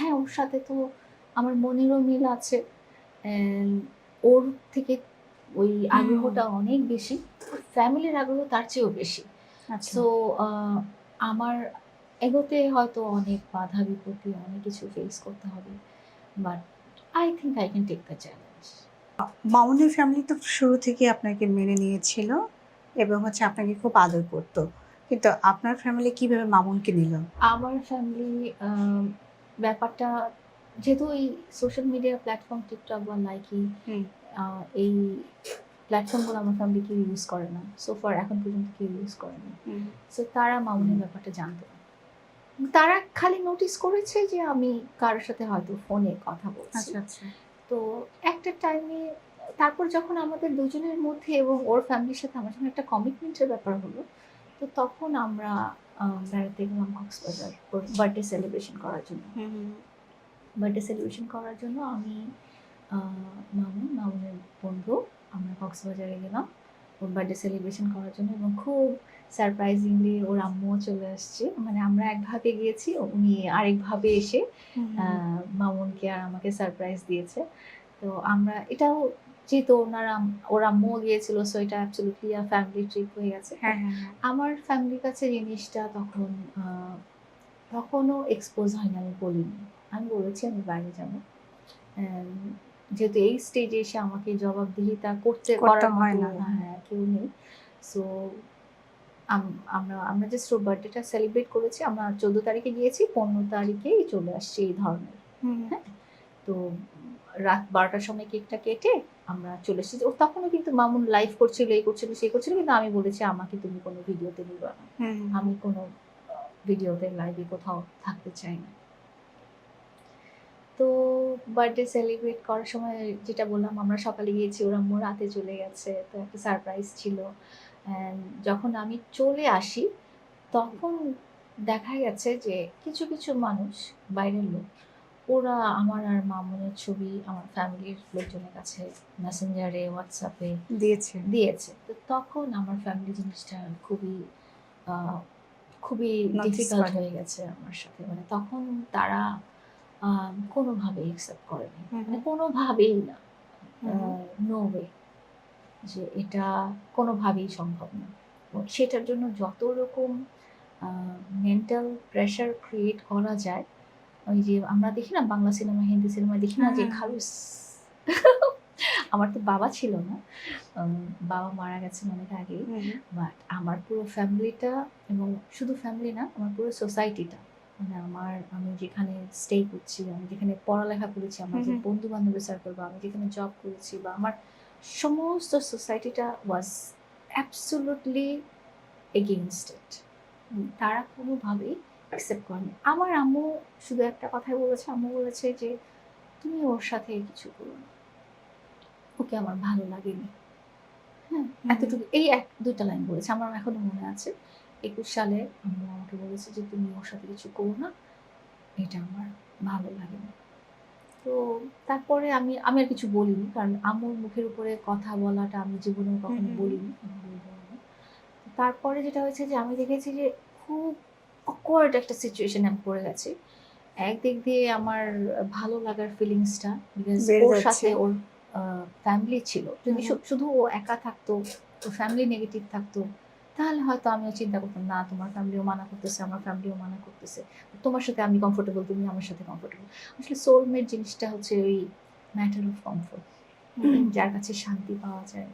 হ্যাঁ ওর সাথে তো আমার মনেরও মিল আছে। ওর থেকে ওই আগ্রহটা অনেক বেশি। ফ্যামিলির আগ্রহ তার চেয়েও বেশি। আচ্ছা। সো আমার এগোতে হয়তো অনেক বাধা বিপত্তি অনেক কিছু ফেস করতে হবে। But I think I can take the challenge মামুনের ফ্যামিলি তো শুরু থেকে আপনাকে মেনে নিয়েছিল এবং হচ্ছে আপনাকে খুব আদর করতো। কিন্তু আপনার ফ্যামিলি কীভাবে মামুনকে নিল? আমার ফ্যামিলি ব্যাপারটা যেহেতু এই সোশ্যাল মিডিয়া প্ল্যাটফর্ম টিকটক বা লাইকি হুম। এই প্ল্যাটফর্মগুলো আমার ফ্যামিলি কেউ ইউজ করে না। সোফার এখন পর্যন্ত কেউ ইউজ করে না। সো তারা মামুনের ব্যাপারটা জানতো না। তারা খালি নোটিস করেছে যে আমি কারোর সাথে হয়তো ফোনে কথা বলছি। আচ্ছা আচ্ছা। তো একটা টাইমে তারপর যখন আমাদের দুজনের মধ্যে এবং ওর ফ্যামিলির সাথে আমার সঙ্গে একটা কমিটমেন্টের ব্যাপার হলো তো তখন আমরা বেড়াতে গেলাম কক্সবাজার ওর বার্থডে সেলিব্রেশন করার জন্য। বার্থডে সেলিব্রেশন করার জন্য আমি মামুন মামুনের বন্ধু আমরা কক্সবাজারে গেলাম। ওর বার্থডে সেলিব্রেশন করার জন্য এবং খুব সারপ্রাইজিংলি ওর আম্মুও চলে আসছে। মানে আমরা একভাবে গিয়েছি উনি আরেকভাবে এসে মামুনকে আর আমাকে সারপ্রাইজ দিয়েছে। তো আমরা এটাও যেহেতু ওনার ওর আম্মুও গিয়েছিল সো এটা অ্যাবসলিউটলি ফ্যামিলি ট্রিপ হয়ে গেছে হ্যাঁ হ্যাঁ হ্যাঁ। আমার ফ্যামিলির কাছে জিনিসটা তখন তখনও এক্সপোজ হয়নি আমি বলিনি আমি বলেছি আমি বাইরে যাব যেহেতু এই স্টেজে এসে আমাকে জবাবদিহিতা করতে করার হয় না। হ্যাঁ কেউ নেই সো আমরা আমরা জাস্ট ওর বার্থডেটা সেলিব্রেট করেছি আমরা চোদ্দ তারিখে গিয়েছি পনেরো তারিখেই চলে আসছি এই ধরনের। হ্যাঁ। তো রাত বারোটার সময় কেকটা কেটে আমরা চলে এসেছি। ও তখনও কিন্তু মামুন লাইভ করছিল এই করছিল সেই করছিল কিন্তু আমি বলেছি আমাকে তুমি কোনো ভিডিওতে নিবে না। আমি কোনো ভিডিওতে লাইভে কোথাও থাকতে চাই না। তো বার্থডে সেলিব্রেট করার সময় যেটা বললাম আমরা সকালে গিয়েছি ওরা আম্মু রাতে চলে গেছে তো একটা সারপ্রাইজ ছিল। যখন আমি চলে আসি তখন দেখা গেছে যে কিছু কিছু মানুষ বাইরের লোক ওরা আমার আর মামুনের ছবি আমার ফ্যামিলির লোকজনের কাছে মেসেঞ্জারে হোয়াটসঅ্যাপে দিয়েছে। দিয়েছে। তো তখন আমার ফ্যামিলি জিনিসটা খুবই খুবই ডিফিকাল্ট হয়ে গেছে আমার সাথে। মানে তখন তারা কোনোভাবেই অ্যাকসেপ্ট করেনি। মানে কোনোভাবেই না। নো ওয়ে যে এটা কোনোভাবেই সম্ভব না। সেটার জন্য যত রকম মেন্টাল প্রেশার ক্রিয়েট করা যায় ওই যে আমরা দেখি না বাংলা সিনেমা হিন্দি সিনেমা দেখি না যে হুম। খালুস আমার তো বাবা ছিল না বাবা মারা গেছেন অনেক হুম। বাট আমার পুরো ফ্যামিলিটা এবং শুধু ফ্যামিলি না আমার পুরো সোসাইটিটা মানে আমার আমি যেখানে স্টে করছি আমি যেখানে পড়ালেখা করেছি আমার যে। বন্ধু বান্ধবের সার্কেল বা আমি যেখানে জব করেছি বা আমার সমস্ত সোসাইটিটা ওয়াজ অ্যাবসোলুটলি এগেনস্ট ইট তারা কোনোভাবেই অ্যাকসেপ্ট করেনি। আমার আম্মু শুধু একটা কথাই বলেছে আম্মু বলেছে যে তুমি ওর সাথে কিছু করো না। ওকে আমার ভালো লাগেনি। হ্যাঁ এতটুকু। এই এক দুটা লাইন বলেছে। আমার এখনও মনে আছে একুশ সালে আম্মু আমাকে বলেছে যে তুমি ওর সাথে কিছু করো না। এটা আমার ভালো লাগে না তো তারপরে আমি আমি আর কিছু বলিনি কারণ আম্মুর মুখের উপরে কথা বলাটা আমি জীবনে কখনো। বলিনি। তারপরে যেটা হয়েছে যে আমি দেখেছি যে খুব অকওয়ার্ড একটা সিচুয়েশন আমি পড়ে গেছি। একদিক দিয়ে আমার ভালো লাগার ফিলিংসটা বিকজ ওর সাথে ওর ফ্যামিলি ছিল। যদি শুধু ও একা থাকতো ওর ফ্যামিলি নেগেটিভ থাকতো তাহলে হয়তো আমিও চিন্তা করতাম না তোমার ফ্যামিলিও মানা করতেছে আমার ফ্যামিলিও মানা করতেছে। তোমার সাথে আমি কমফোর্টেবল তুমি আমার সাথে কমফোর্টেবল আসলে সোলমেট জিনিসটা হচ্ছে ওই ম্যাটার অফ কমফোর্ট যার কাছে শান্তি পাওয়া যায়।